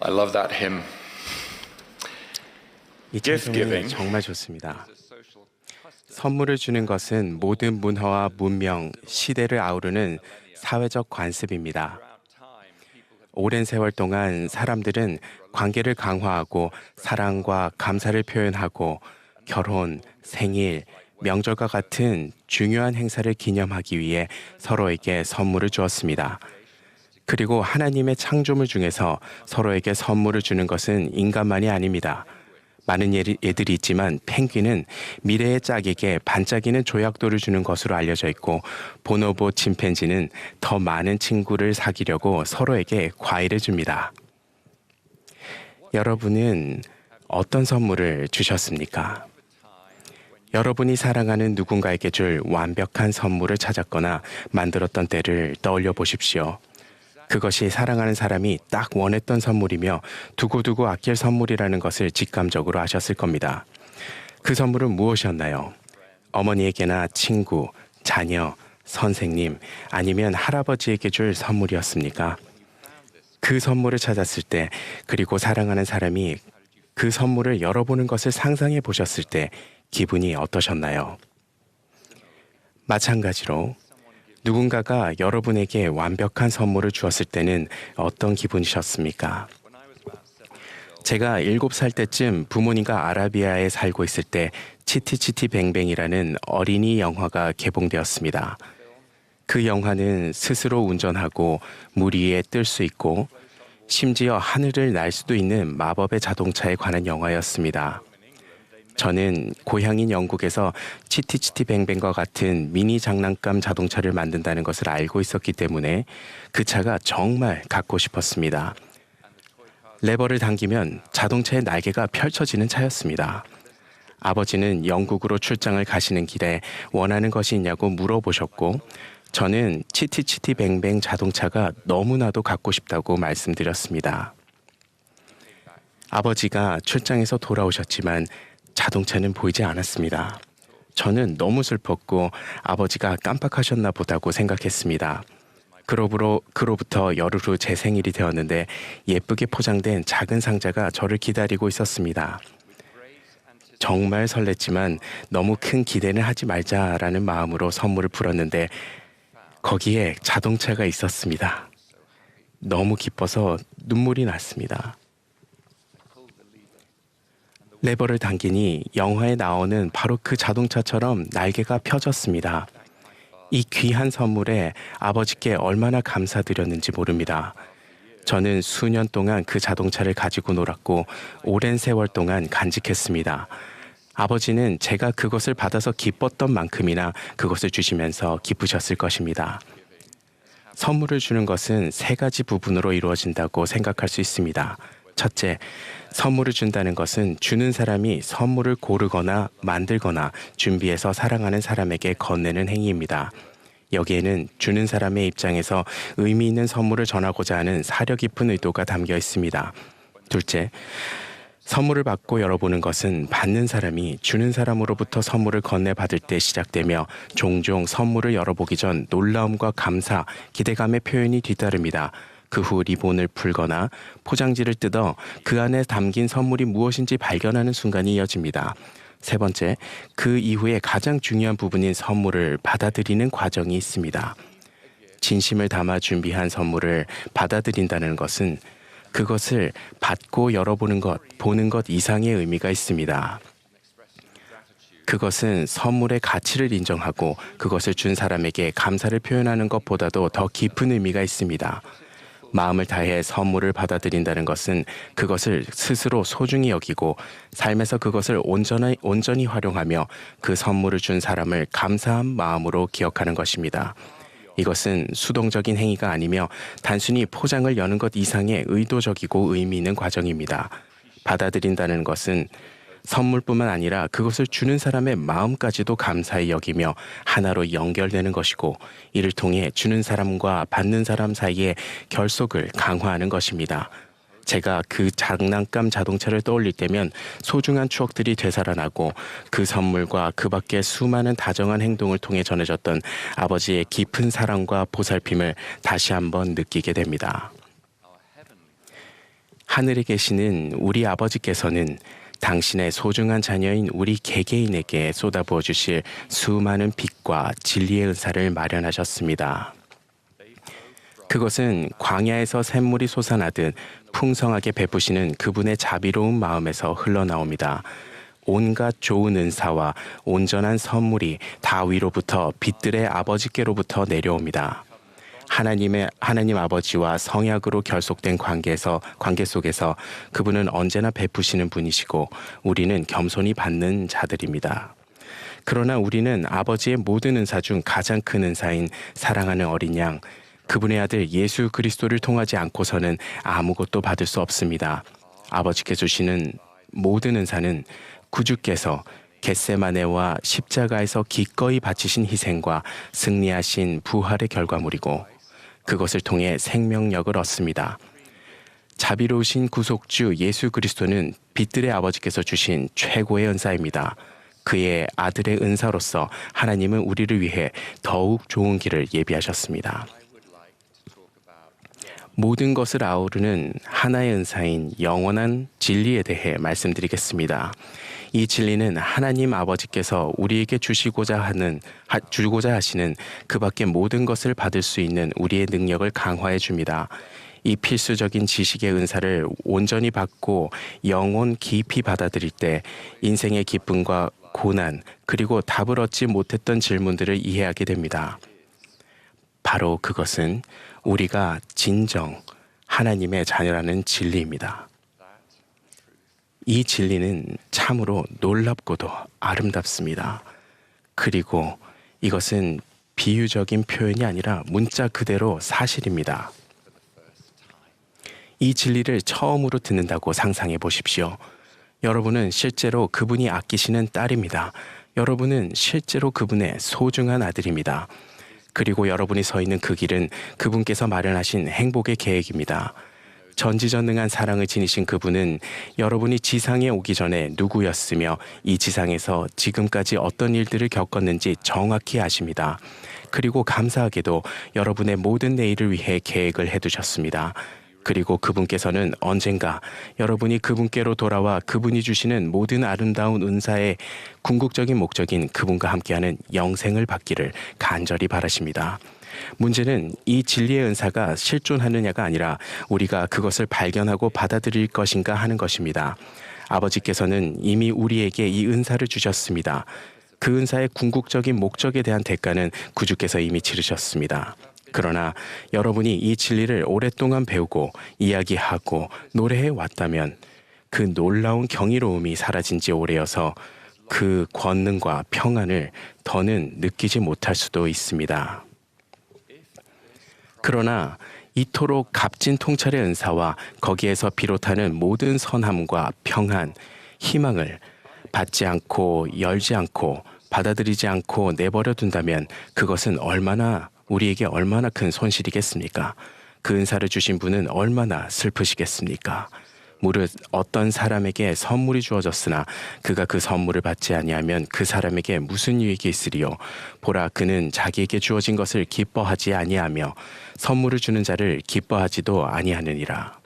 I love that hymn. 이 찬송이 giving. 정말 좋습니다. 선물을 주는 것은 모든 문화와 문명, 시대를 아우르는 사회적 관습입니다. 오랜 세월 동안 사람들은 관계를 강화하고 사랑과 감사를 표현하고 결혼, 생일, 명절과 같은 중요한 행사를 기념하기 위해 서로에게 선물을 주었습니다. 그리고 하나님의 창조물 중에서 서로에게 선물을 주는 것은 인간만이 아닙니다. 많은 예들이 있지만 펭귄은 미래의 짝에게 반짝이는 조약돌을 주는 것으로 알려져 있고 보노보 침팬지는 더 많은 친구를 사귀려고 서로에게 과일을 줍니다. 여러분은 어떤 선물을 주셨습니까? 여러분이 사랑하는 누군가에게 줄 완벽한 선물을 찾았거나 만들었던 때를 떠올려 보십시오. 그것이 사랑하는 사람이 딱 원했던 선물이며 두고두고 아낄 선물이라는 것을 직감적으로 아셨을 겁니다. 그 선물은 무엇이었나요? 어머니에게나 친구, 자녀, 선생님, 아니면 할아버지에게 줄 선물이었습니까? 그 선물을 찾았을 때, 그리고 사랑하는 사람이 그 선물을 열어보는 것을 상상해 보셨을 때 기분이 어떠셨나요? 마찬가지로 누군가가 여러분에게 완벽한 선물을 주었을 때는 어떤 기분이셨습니까? 제가 일곱 살 때쯤 부모님과 아라비아에 살고 있을 때 치티치티 뱅뱅이라는 어린이 영화가 개봉되었습니다. 그 영화는 스스로 운전하고 물 위에 뜰 수 있고 심지어 하늘을 날 수도 있는 마법의 자동차에 관한 영화였습니다. 저는 고향인 영국에서 치티치티 뱅뱅과 같은 미니 장난감 자동차를 만든다는 것을 알고 있었기 때문에 그 차가 정말 갖고 싶었습니다. 레버를 당기면 자동차의 날개가 펼쳐지는 차였습니다. 아버지는 영국으로 출장을 가시는 길에 원하는 것이 있냐고 물어보셨고 저는 치티치티 뱅뱅 자동차가 너무나도 갖고 싶다고 말씀드렸습니다. 아버지가 출장에서 돌아오셨지만 자동차는 보이지 않았습니다. 저는 너무 슬펐고 아버지가 깜빡하셨나 보다고 생각했습니다. 그로부로, 그로부터 열흘 후 제 생일이 되었는데 예쁘게 포장된 작은 상자가 저를 기다리고 있었습니다. 정말 설렜지만 너무 큰 기대는 하지 말자라는 마음으로 선물을 풀었는데 거기에 자동차가 있었습니다. 너무 기뻐서 눈물이 났습니다. 레버를 당기니 영화에 나오는 바로 그 자동차처럼 날개가 펴졌습니다. 이 귀한 선물에 아버지께 얼마나 감사드렸는지 모릅니다. 저는 수년 동안 그 자동차를 가지고 놀았고 오랜 세월 동안 간직했습니다. 아버지는 제가 그것을 받아서 기뻤던 만큼이나 그것을 주시면서 기쁘셨을 것입니다. 선물을 주는 것은 세 가지 부분으로 이루어진다고 생각할 수 있습니다. 첫째, 선물을 준다는 것은 주는 사람이 선물을 고르거나 만들거나 준비해서 사랑하는 사람에게 건네는 행위입니다. 여기에는 주는 사람의 입장에서 의미 있는 선물을 전하고자 하는 사려 깊은 의도가 담겨 있습니다. 둘째, 선물을 받고 열어보는 것은 받는 사람이 주는 사람으로부터 선물을 건네받을 때 시작되며 종종 선물을 열어보기 전 놀라움과 감사, 기대감의 표현이 뒤따릅니다. 그 후 리본을 풀거나 포장지를 뜯어 그 안에 담긴 선물이 무엇인지 발견하는 순간이 이어집니다. 세 번째, 그 이후에 가장 중요한 부분인 선물을 받아들이는 과정이 있습니다. 진심을 담아 준비한 선물을 받아들인다는 것은 그것을 받고 열어보는 것, 보는 것 이상의 의미가 있습니다. 그것은 선물의 가치를 인정하고 그것을 준 사람에게 감사를 표현하는 것보다도 더 깊은 의미가 있습니다. 마음을 다해 선물을 받아들인다는 것은 그것을 스스로 소중히 여기고 삶에서 그것을 온전히, 온전히 활용하며 그 선물을 준 사람을 감사한 마음으로 기억하는 것입니다. 이것은 수동적인 행위가 아니며 단순히 포장을 여는 것 이상의 의도적이고 의미 있는 과정입니다. 받아들인다는 것은 선물뿐만 아니라 그것을 주는 사람의 마음까지도 감사히 여기며 하나로 연결되는 것이고 이를 통해 주는 사람과 받는 사람 사이의 결속을 강화하는 것입니다. 제가 그 장난감 자동차를 떠올릴 때면 소중한 추억들이 되살아나고 그 선물과 그 밖의 수많은 다정한 행동을 통해 전해졌던 아버지의 깊은 사랑과 보살핌을 다시 한번 느끼게 됩니다. 하늘에 계시는 우리 아버지께서는 당신의 소중한 자녀인 우리 개개인에게 쏟아부어 주실 수많은 빛과 진리의 은사를 마련하셨습니다. 그것은 광야에서 샘물이 솟아나듯 풍성하게 베푸시는 그분의 자비로운 마음에서 흘러나옵니다. 온갖 좋은 은사와 온전한 선물이 다 위로부터 빛들의 아버지께로부터 내려옵니다. 하나님의 하나님 아버지와 성약으로 결속된 관계에서 관계 속에서 그분은 언제나 베푸시는 분이시고 우리는 겸손히 받는 자들입니다. 그러나 우리는 아버지의 모든 은사 중 가장 큰 은사인 사랑하는 어린 양 그분의 아들 예수 그리스도를 통하지 않고서는 아무것도 받을 수 없습니다. 아버지께 주시는 모든 은사는 구주께서 겟세마네와 십자가에서 기꺼이 바치신 희생과 승리하신 부활의 결과물이고 그것을 통해 생명력을 얻습니다. 자비로우신 구속주 예수 그리스도는 빛들의 아버지께서 주신 최고의 은사입니다. 그의 아들의 은사로서 하나님은 우리를 위해 더욱 좋은 길을 예비하셨습니다. 모든 것을 아우르는 하나의 은사인 영원한 진리에 대해 말씀드리겠습니다. 이 진리는 하나님 아버지께서 우리에게 주시고자 하는 하, 주고자 하시는 그밖에 모든 것을 받을 수 있는 우리의 능력을 강화해 줍니다. 이 필수적인 지식의 은사를 온전히 받고 영혼 깊이 받아들일 때 인생의 기쁨과 고난 그리고 답을 얻지 못했던 질문들을 이해하게 됩니다. 바로 그것은 우리가 진정 하나님의 자녀라는 진리입니다. 이 진리는 참으로 놀랍고도 아름답습니다. 그리고 이것은 비유적인 표현이 아니라 문자 그대로 사실입니다. 이 진리를 처음으로 듣는다고 상상해 보십시오. 여러분은 실제로 그분이 아끼시는 딸입니다. 여러분은 실제로 그분의 소중한 아들입니다. 그리고 여러분이 서 있는 그 길은 그분께서 마련하신 행복의 계획입니다. 전지전능한 사랑을 지니신 그분은 여러분이 지상에 오기 전에 누구였으며 이 지상에서 지금까지 어떤 일들을 겪었는지 정확히 아십니다. 그리고 감사하게도 여러분의 모든 내일을 위해 계획을 해두셨습니다. 그리고 그분께서는 언젠가 여러분이 그분께로 돌아와 그분이 주시는 모든 아름다운 은사의 궁극적인 목적인 그분과 함께하는 영생을 받기를 간절히 바라십니다. 문제는 이 진리의 은사가 실존하느냐가 아니라 우리가 그것을 발견하고 받아들일 것인가 하는 것입니다. 아버지께서는 이미 우리에게 이 은사를 주셨습니다. 그 은사의 궁극적인 목적에 대한 대가는 구주께서 이미 치르셨습니다. 그러나 여러분이 이 진리를 오랫동안 배우고 이야기하고 노래해 왔다면 그 놀라운 경이로움이 사라진 지 오래여서 그 권능과 평안을 더는 느끼지 못할 수도 있습니다. 그러나 이토록 값진 통찰의 은사와 거기에서 비롯하는 모든 선함과 평안, 희망을 받지 않고 열지 않고 받아들이지 않고 내버려 둔다면 그것은 얼마나 우리에게 얼마나 큰 손실이겠습니까? 그 은사를 주신 분은 얼마나 슬프시겠습니까? 무릇 어떤 사람에게 선물이 주어졌으나 그가 그 선물을 받지 아니하면 그 사람에게 무슨 유익이 있으리요 보라 그는 자기에게 주어진 것을 기뻐하지 아니하며 선물을 주는 자를 기뻐하지도 아니하느니라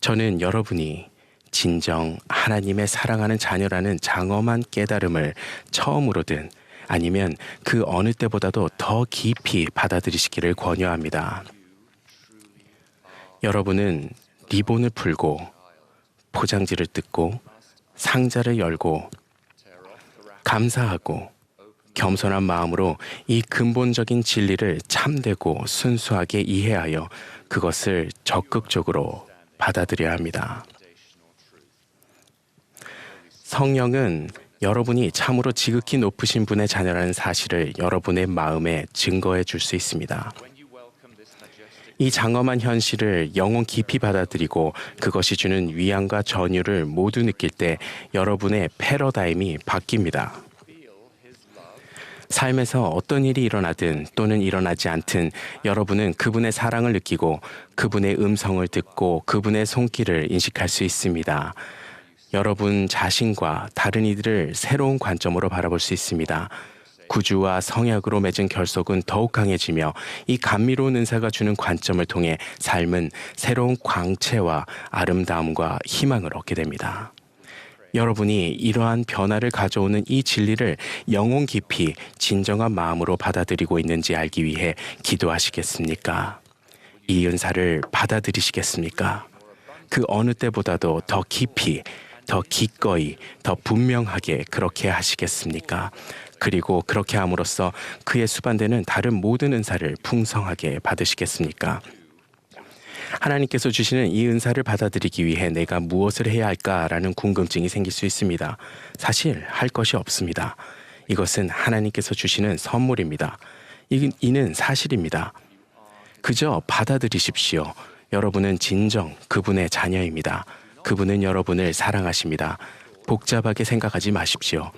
저는 여러분이 진정 하나님의 사랑하는 자녀라는 장엄한 깨달음을 처음으로든 아니면 그 어느 때보다도 더 깊이 받아들이시기를 권유합니다. 여러분은 리본을 풀고 포장지를 뜯고 상자를 열고 감사하고 겸손한 마음으로 이 근본적인 진리를 참되고 순수하게 이해하여 그것을 적극적으로 받아들여야 합니다. 성령은 여러분이 참으로 지극히 높으신 분의 자녀라는 사실을 여러분의 마음에 증거해 줄 수 있습니다. 이 장엄한 현실을 영혼 깊이 받아들이고 그것이 주는 위안과 전율을 모두 느낄 때 여러분의 패러다임이 바뀝니다. 삶에서 어떤 일이 일어나든 또는 일어나지 않든 여러분은 그분의 사랑을 느끼고 그분의 음성을 듣고 그분의 손길을 인식할 수 있습니다. 여러분 자신과 다른 이들을 새로운 관점으로 바라볼 수 있습니다. 구주와 성약으로 맺은 결속은 더욱 강해지며 이 감미로운 은사가 주는 관점을 통해 삶은 새로운 광채와 아름다움과 희망을 얻게 됩니다. 여러분이 이러한 변화를 가져오는 이 진리를 영혼 깊이 진정한 마음으로 받아들이고 있는지 알기 위해 기도하시겠습니까? 이 은사를 받아들이시겠습니까? 그 어느 때보다도 더 깊이, 더 기꺼이, 더 분명하게 그렇게 하시겠습니까? 그리고 그렇게 함으로써 그의 수반되는 다른 모든 은사를 풍성하게 받으시겠습니까? 하나님께서 주시는 이 은사를 받아들이기 위해 내가 무엇을 해야 할까라는 궁금증이 생길 수 있습니다. 사실 할 것이 없습니다. 이것은 하나님께서 주시는 선물입니다. 이- 이는 사실입니다. 그저 받아들이십시오. 여러분은 진정 그분의 자녀입니다. 그분은 여러분을 사랑하십니다. 복잡하게 생각하지 마십시오.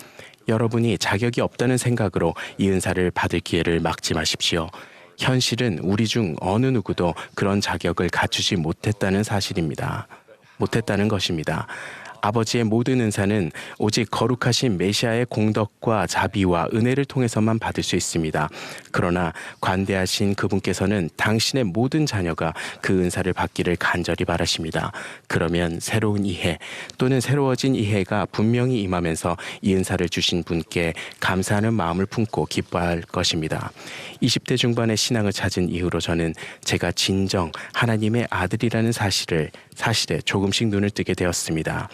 여러분이 자격이 없다는 생각으로 이 은사를 받을 기회를 막지 마십시오. 현실은 우리 중 어느 누구도 그런 자격을 갖추지 못했다는 사실입니다. 못했다는 것입니다. 아버지의 모든 은사는 오직 거룩하신 메시아의 공덕과 자비와 은혜를 통해서만 받을 수 있습니다. 그러나 관대하신 그분께서는 당신의 모든 자녀가 그 은사를 받기를 간절히 바라십니다. 그러면 새로운 이해 또는 새로워진 이해가 분명히 임하면서 이 은사를 주신 분께 감사하는 마음을 품고 기뻐할 것입니다. 20대 중반의 신앙을 찾은 이후로 저는 제가 진정 하나님의 아들이라는 사실을 사실에 조금씩 눈을 뜨게 되었습니다.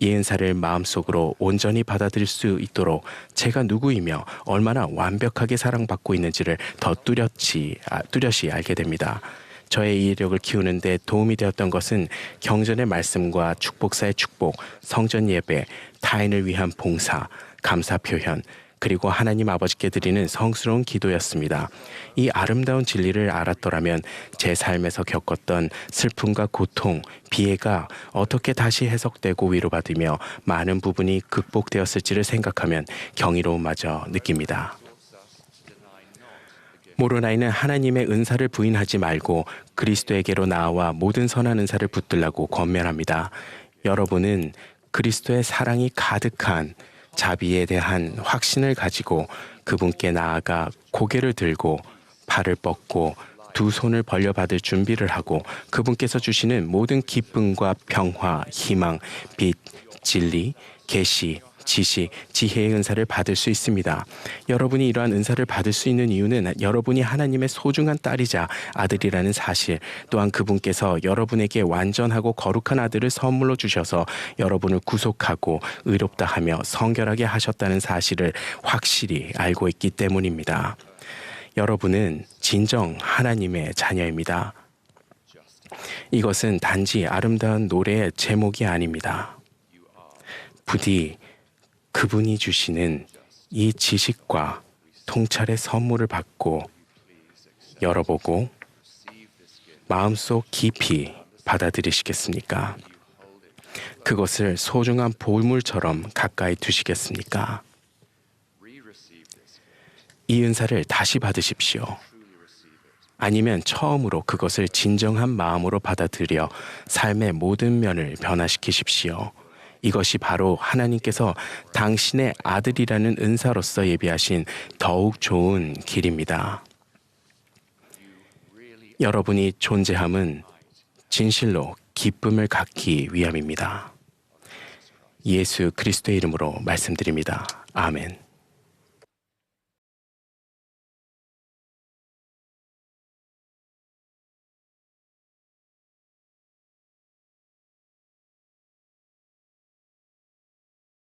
이 은사를 마음속으로 온전히 받아들일 수 있도록 제가 누구이며 얼마나 완벽하게 사랑받고 있는지를 더 뚜렷이, 아, 뚜렷이 알게 됩니다. 저의 이해력을 키우는 데 도움이 되었던 것은 경전의 말씀과 축복사의 축복, 성전 예배, 타인을 위한 봉사, 감사 표현, 그리고 하나님 아버지께 드리는 성스러운 기도였습니다. 이 아름다운 진리를 알았더라면 제 삶에서 겪었던 슬픔과 고통, 비애가 어떻게 다시 해석되고 위로받으며 많은 부분이 극복되었을지를 생각하면 경이로움마저 느낍니다. 모로나이는 하나님의 은사를 부인하지 말고 그리스도에게로 나아와 모든 선한 은사를 붙들라고 권면합니다. 여러분은 그리스도의 사랑이 가득한 자비에 대한 확신을 가지고 그분께 나아가 고개를 들고 발을 뻗고 두 손을 벌려받을 준비를 하고 그분께서 주시는 모든 기쁨과 평화, 희망, 빛, 진리, 계시, 지식, 지혜의 은사를 받을 수 있습니다. 여러분이 이러한 은사를 받을 수 있는 이유는 여러분이 하나님의 소중한 딸이자 아들이라는 사실, 또한 그분께서 여러분에게 완전하고 거룩한 아들을 선물로 주셔서 여러분을 구속하고 의롭다 하며 성결하게 하셨다는 사실을 확실히 알고 있기 때문입니다. 여러분은 진정 하나님의 자녀입니다. 이것은 단지 아름다운 노래의 제목이 아닙니다. 부디 그분이 주시는 이 지식과 통찰의 선물을 받고 열어보고 마음속 깊이 받아들이시겠습니까? 그것을 소중한 보물처럼 가까이 두시겠습니까? 이 은사를 다시 받으십시오. 아니면 처음으로 그것을 진정한 마음으로 받아들여 삶의 모든 면을 변화시키십시오. 이것이 바로 하나님께서 당신의 아들이라는 은사로서 예비하신 더욱 좋은 길입니다. 여러분이 존재함은 진실로 기쁨을 갖기 위함입니다. 예수 그리스도의 이름으로 말씀드립니다. 아멘.